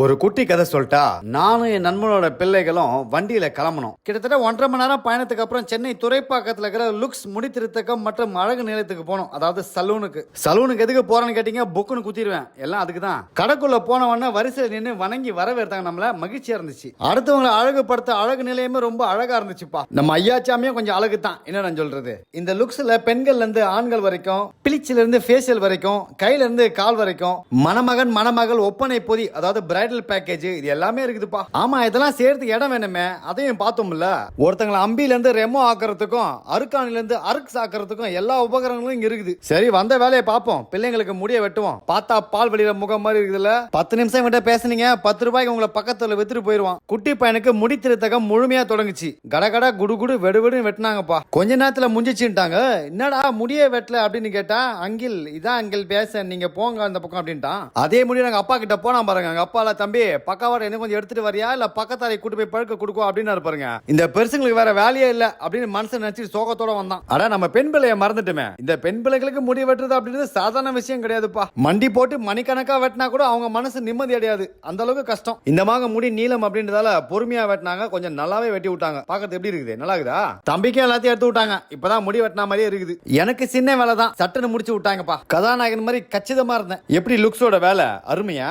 ஒரு குட்டி கதை சொல்லிட்டா நானும் என் நண்பனோட பிள்ளைகளும் வண்டியில கிளம்பணும். கிட்டத்தட்ட ஒன்றரை மணி நேரம் பயணத்துக்கு அப்புறம் சென்னை துறைப்பாக்கத்தில் இருக்கிற லுக்ஸ் முடித்திருத்தக்கம் மற்றும் அழகு நிலையத்துக்கு போனோம் அதாவது சலூனுக்கு. சலூனுக்கு எதுக்கு போறேன்னு கேட்டீங்க? புக்குன்னு குத்திடுவேன். எல்லாம் அதுக்கு தான் கடைக்குள்ள போனவொடனே வரிசையில் நின்று வணங்கி வரவேற்றாங்க. நம்மள மகிழ்ச்சியா இருந்துச்சு அடுத்தவங்களை அழகுபடுத்த அழகு நிலையமே ரொம்ப அழகா இருந்துச்சுப்பா. நம்ம ஐயாச்சாமியும் கொஞ்சம் அழகு தான் என்ன நான் சொல்றது? இந்த லுக்ஸ்ல பெண்கள்ல இருந்து ஆண்கள் வரைக்கும் பிளிச்சில இருந்து ஃபேஷியல் வரைக்கும் கையில இருந்து கால் வரைக்கும் மணமகன் மணமகள் ஒப்பனை பொதி அதாவது பிரைடல் பேக்கேஜ் இது எல்லாமே இருக்குதுப்பா. ஆமா இதெல்லாம் சேர்த்து இடம் வேணுமே அதையும் பார்த்தோம்ல. ஒருத்தங்களை அம்பில இருந்து ரெமோ ஆக்குறதுக்கும் அருக்கானில இருந்து அருக்ஸ் ஆக்குறதுக்கும் எல்லா உபகரணங்களும் இங்க இருக்குது. சரி வந்த வேலையை பார்ப்போம். பிள்ளைங்களுக்கு முடிய வெட்டுவோம். பார்த்தா பால் வெளியில முகம் மாதிரி இருக்குதுல்ல. பத்து நிமிஷம் கிட்ட பேசுனீங்க பத்து ரூபாய்க்கு உங்களை பக்கத்துல வித்துட்டு போயிருவான். குட்டி பையனுக்கு முடி திருத்தகம் முழுமையா தொடங்குச்சு. கடகட குடு குடு வெடு வெட்டினாங்கப்பா. கொஞ்ச நேரத்துல முடிஞ்சிச்சுட்டாங்க என்னடா முடிய வெட்டல அப்படின்னு கேட்டா அங்கில் இதான் அங்கில் பேச நீங்க போங்க அந்த பக்கம் அப்படின்ட்டான். அதே முடி நாங்க அப்பா கிட்ட போனா பாருங்க. எங்க அப்பால தம்பி பக்காவோட என்ன கொஞ்சம் எடுத்துட்டு வரியா? இல்ல பக்கத்தாரை கூட்டு போய் பழுக்க கொடுக்கும் அப்படின்னு பாருங்க. இந்த பெருசுங்களுக்கு வேற வேலையே இல்ல அப்படின்னு மனசு நினைச்சிட்டு சோகத்தோட வந்தான். அட நம்ம பெண் பிள்ளைய மறந்துட்டுமே. இந்த பெண் பிள்ளைகளுக்கு முடி வெட்டுறது அப்படின்றது சாதாரண விஷயம் கிடையாதுப்பா. மண்டி போட்டு மணிக்கணக்கா வெட்டினா கூட அவங்க மனசு நிம்மதி அடையாது. அந்த அளவுக்கு கஷ்டம். இந்த மாங்க முடி நீளம் அப்படின்றதால பொறுமையா வெட்டினாங்க. கொஞ்சம் நல்லாவே வெட்டி விட்டாங்க. பாக்கிறது எப்படி இருக்குது? நல்லா இருக்குதா? தம்பிக்கும் எல்லாத்தையும் எடுத்து விட்டாங்க. இப்பதான் முடி வெட்டின மாதிரியே இருக்குது. எனக்கு சின்ன வேலை தான் சட்டுன்னு முடிச்சு விட்டாங்கப்பா. கதாநாயகன் மாதிரி கச்சிதமா இருந்தேன். எப்படி லுக்ஸோட வேலை? அருமையா?